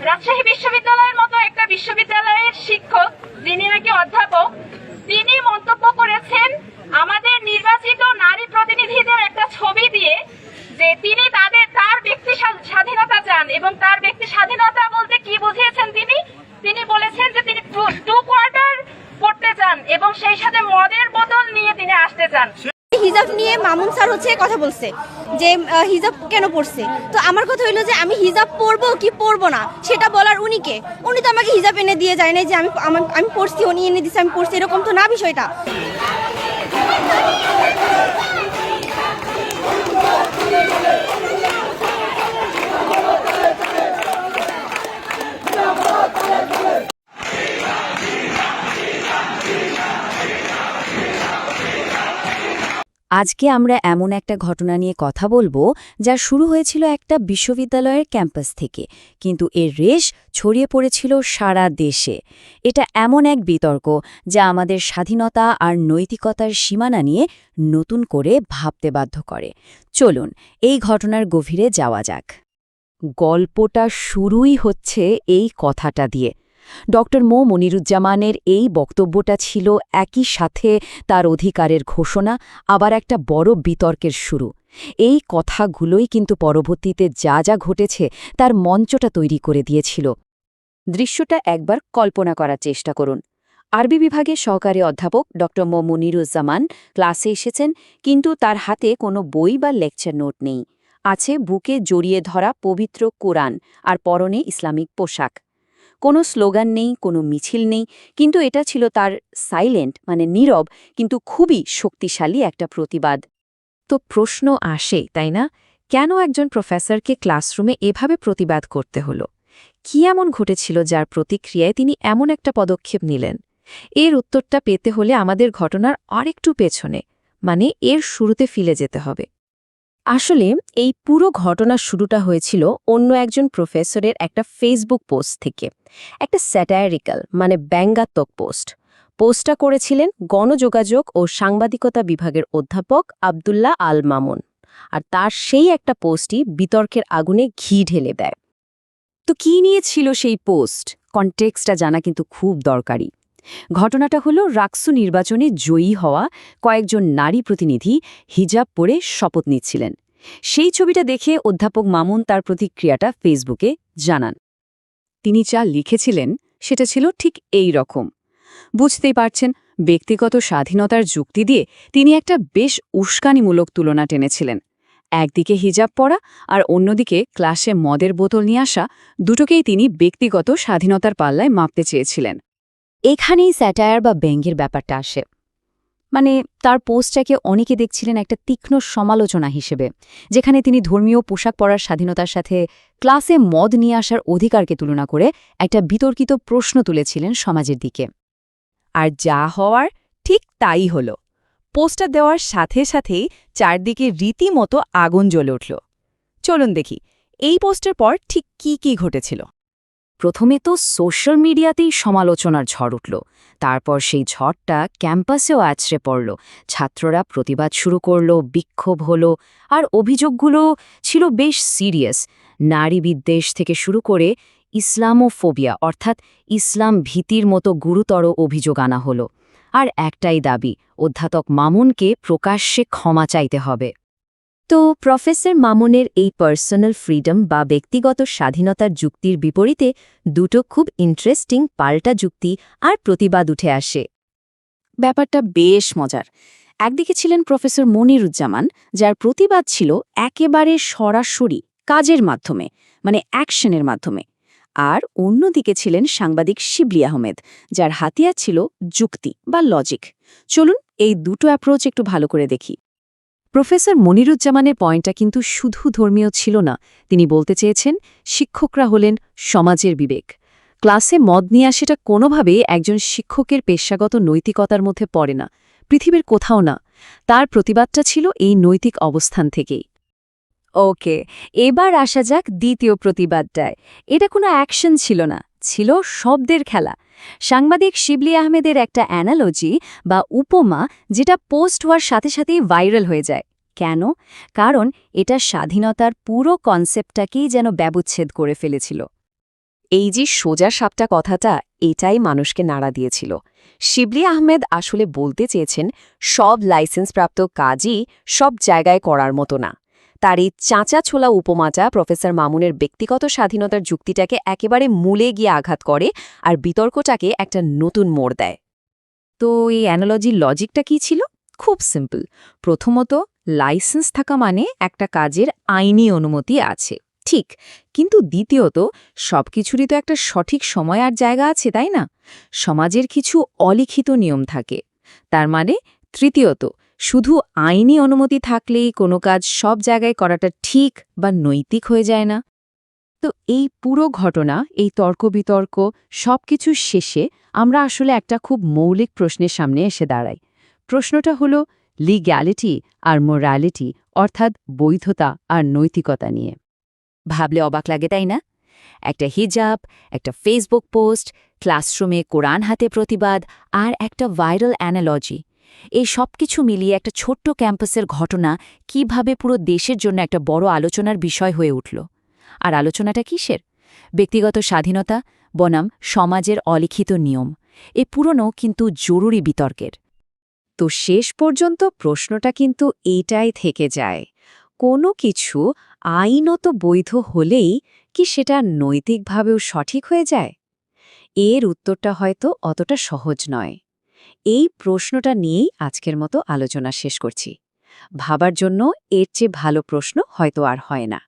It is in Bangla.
রাজশাহী বিশ্ববিদ্যালয়ের মতো একটা বিশ্ববিদ্যালয়ের শিক্ষক, যিনি নাকি অধ্যাপক, তিনি মন্তব্য করেছেন, আমাদের নির্বাচিত নারী প্রতিনিধিদের একটা ছবি দিয়ে যে তিনি তাদের, তার ব্যক্তি স্বা- স্বাধীনতা চান এবং তার ব্যক্তি স্বাধীনতা বলতে কি বুঝিয়েছেন তিনি? তিনি বলেছেন যে তিনি টু কোয়ার্টার পড়তে চান এবং সেই সাথে মদের বোতল নিয়ে তিনি আসতে চান। হিজাব নিয়ে মামুন স্যার হচ্ছে কথা বলছে। যে হিজাব কেন পড়ছে তো আমার কথা হইল যে, আমি হিজাব পরবো কি পরবো না, সেটা বলার উনিকে উনি তো আমাকে হিজাব এনে দিয়ে যায় না যে, আমি আমি পড়ছি উনি এনে দিছে, আমি পড়ছি এরকম তো না বিষয়টা? আজকে আমরা এমন একটা ঘটনা নিয়ে কথা বলব, যা শুরু হয়েছিল একটা বিশ্ববিদ্যালয়ের ক্যাম্পাস থেকে, কিন্তু এর রেশ ছড়িয়ে পড়েছিল সারা দেশে। এটা এমন এক বিতর্ক, যা আমাদের স্বাধীনতা আর নৈতিকতার সীমানা নিয়ে নতুন করে ভাবতে বাধ্য করে। চলুন, এই ঘটনার গভীরে যাওয়া যাক। গল্পটা শুরুই হচ্ছে এই কথাটা দিয়ে। ডক্টর মো মনিরুজ্জামানের এই বক্তব্যটা ছিল একই সাথে তার অধিকারের ঘোষণা, আবার একটা বড় বিতর্কের শুরু। এই কথাগুলোই কিন্তু পরবর্তীতে যা যা ঘটেছে তার মঞ্চটা তৈরি করে দিয়েছিল। দৃশ্যটা একবার কল্পনা করার চেষ্টা করুন। আরবি বিভাগের সহকারী অধ্যাপক ড মো মনিরুজ্জামান ক্লাসে এসেছেন, কিন্তু তার হাতে কোনো বই বা লেকচার নোট নেই। আছে বুকে জড়িয়ে ধরা পবিত্র কোরআন আর পরনে ইসলামিক পোশাক। কোনো স্লোগান নেই, কোনো মিছিল নেই, কিন্তু এটা ছিল তার সাইলেন্ট মানে নীরব, কিন্তু খুবই শক্তিশালী একটা প্রতিবাদ। তো প্রশ্ন আসে, তাই না? কেন একজন প্রফেসরকে ক্লাসরুমে এভাবে প্রতিবাদ করতে হলো? কি এমন ঘটেছিল যার প্রতিক্রিয়ায় তিনি এমন একটা পদক্ষেপ নিলেন? এর উত্তরটা পেতে হলে আমাদের ঘটনার আরেকটু পেছনে মানে এর শুরুতে ফিরে যেতে হবে। আসলে এই পুরো ঘটনার শুরুটা হয়েছিল অন্য একজন প্রফেসরের একটা ফেসবুক পোস্ট থেকে। একটা স্যাটায়ারিক্যাল মানে ব্যঙ্গাত্মক পোস্ট। পোস্টটা করেছিলেন গণযোগাযোগ ও সাংবাদিকতা বিভাগের অধ্যাপক আবদুল্লাহ আল মামুন। আর তার সেই একটা পোস্টই বিতর্কের আগুনে ঘি ঢেলে দেয়। তো কী নিয়ে ছিল সেই পোস্ট? কনটেক্সটা জানা কিন্তু খুব দরকারি। ঘটনাটা হলো রাকসু নির্বাচনে জয়ী হওয়া কয়েকজন নারী প্রতিনিধি হিজাব পরে শপথ নিচ্ছিলেন। সেই ছবিটা দেখে অধ্যাপক মামুন তার প্রতিক্রিয়াটা ফেসবুকে জানান। তিনি যা লিখেছিলেন সেটা ছিল ঠিক এই রকম। বুঝতেই পারছেন, ব্যক্তিগত স্বাধীনতার যুক্তি দিয়ে তিনি একটা বেশ উস্কানিমূলক তুলনা টেনেছিলেন। একদিকে হিজাব পরা আর অন্যদিকে ক্লাসে মদের বোতল নিয়ে আসা দুটোকেই তিনি ব্যক্তিগত স্বাধীনতার পাল্লায় মাপতে চেয়েছিলেন। এখানেই স্যাটায়ার বা ব্যঙ্গের ব্যাপারটা আসে। মানে তার পোস্টটাকে অনেকে দেখছিলেন একটা তীক্ষ্ণ সমালোচনা হিসেবে, যেখানে তিনি ধর্মীয় পোশাক পরার স্বাধীনতার সাথে ক্লাসে মদ নিয়ে আসার অধিকারকে তুলনা করে একটা বিতর্কিত প্রশ্ন তুলেছিলেন সমাজের দিকে। আর যা হওয়ার ঠিক তাই হল। পোস্টার দেওয়ার সাথে সাথেই চারদিকে রীতিমতো আগুন জ্বলে উঠল। চলুন দেখি, এই পোস্টের পর ঠিক কি কি ঘটেছিল। প্রথমে তো সোশ্যাল মিডিয়াতেই সমালোচনার ঝড় উঠল। তারপর সেই ঝড়টা ক্যাম্পাসেও আছড়ে পড়ল। ছাত্ররা প্রতিবাদ শুরু করল, বিক্ষোভ হল, আর অভিযোগগুলো ছিল বেশ সিরিয়াস। নারী বিদ্বেষ থেকে শুরু করে ইসলামোফোবিয়া, অর্থাৎ ইসলাম ভীতির মতো গুরুতর অভিযোগ আনা হল। আর একটাই দাবি, অধ্যাপক মামুনকে প্রকাশ্যে ক্ষমা চাইতে হবে। তো, প্রফেসর মামুনের এই পার্সোনাল ফ্রিডম বা ব্যক্তিগত স্বাধীনতার যুক্তির বিপরীতে দুটো খুব ইন্টারেস্টিং পাল্টা যুক্তি আর প্রতিবাদ উঠে আসে। ব্যাপারটা বেশ মজার। একদিকে ছিলেন প্রফেসর মনিরুজ্জামান, যার প্রতিবাদ ছিল একেবারে সরাসরি কাজের মাধ্যমে মানে অ্যাকশনের মাধ্যমে। আর অন্যদিকে ছিলেন সাংবাদিক শিবলি আহমেদ, যার হাতিয়ার ছিল যুক্তি বা লজিক চলুন এই দুটো অ্যাপ্রোচ একটু ভালো করে দেখি। প্রফেসর মনিরুজ্জামানের পয়েন্টটা কিন্তু শুধু ধর্মীয় ছিল না, তিনি বলতে চেয়েছেন শিক্ষকরা হলেন সমাজের বিবেক। ক্লাসে মদ নিয়ে আসাটা কোনোভাবে একজন শিক্ষকের পেশাগত নৈতিকতার মধ্যে পড়ে না, পৃথিবীর কোথাও না। তার প্রতিবাদটা ছিল এই নৈতিক অবস্থান থেকেই। ওকে, এবার আসা যাক দ্বিতীয় প্রতিবাদটায়। এটা কোনো অ্যাকশন ছিল না। ছিল শব্দের খেলা। সাংবাদিক শিবলি আহমেদের একটা অ্যানালজি বা উপমা যেটা পোস্ট হওয়ার সাথে সাথেই ভাইরাল হয়ে যায়। কেন? কারণ এটা স্বাধীনতার পুরো কনসেপ্টটাকেই যেন ব্যবচ্ছেদ করে ফেলেছিল। এই যে সোজা সাপটা কথাটা, এটাই মানুষকে নাড়া দিয়েছিল। শিবলি আহমেদ আসলে বলতে চেয়েছেন, সব লাইসেন্সপ্রাপ্ত কাজই সব জায়গায় করার মতো না। তার এই চাঁচা ছোলা উপমাটা প্রফেসর মামুনের ব্যক্তিগত স্বাধীনতার যুক্তিটাকে একেবারে মূলে গিয়ে আঘাত করে আর বিতর্কটাকে একটা নতুন মোড় দেয়। তো এই অ্যানালজির লজিকটা কি ছিল? খুব সিম্পল প্রথমত লাইসেন্স থাকা মানে একটা কাজের আইনি অনুমতি আছে, ঠিক। কিন্তু দ্বিতীয়ত, সবকিছুরই তো একটা সঠিক সময় আর জায়গা আছে, তাই না? সমাজের কিছু অলিখিত নিয়ম থাকে। তার মানে তৃতীয়ত শুধু আইনি অনুমতি থাকলেই কোনো কাজ সব জায়গায় করাটা ঠিক বা নৈতিক হয়ে যায় না। তো এই পুরো ঘটনা, এই তর্ক বিতর্ক সব সবকিছু শেষে আমরা আসলে একটা খুব মৌলিক প্রশ্নের সামনে এসে দাঁড়াই। প্রশ্নটা হলো লিগ্যালিটি আর মোরালিটি অর্থাৎ বৈধতা আর নৈতিকতা নিয়ে। ভাবলে অবাক লাগে, তাই না? একটা হিজাব, একটা ফেসবুক পোস্ট ক্লাসরুমে কোরআন হাতে প্রতিবাদ আর একটা ভাইরাল অ্যানালজি এই সব কিছু মিলিয়ে একটা ছোট্ট ক্যাম্পাসের ঘটনা কীভাবে পুরো দেশের জন্য একটা বড় আলোচনার বিষয় হয়ে উঠল। আর আলোচনাটা কিসের? ব্যক্তিগত স্বাধীনতা, বনাম, সমাজের অলিখিত নিয়ম, এ পুরনো কিন্তু জরুরি বিতর্কের। তো শেষ পর্যন্ত প্রশ্নটা কিন্তু এইটাই থেকে যায়। কোনো কিছু আইনত বৈধ হলেই কি সেটা নৈতিকভাবেও সঠিক হয়ে যায়? এর উত্তরটা হয়তো অতটা সহজ নয়। এই প্রশ্নটা নিয়েই আজকের মতো আলোচনা শেষ করছি। ভাবার জন্য এর চেয়ে ভালো প্রশ্ন হয়তো আর হয় না।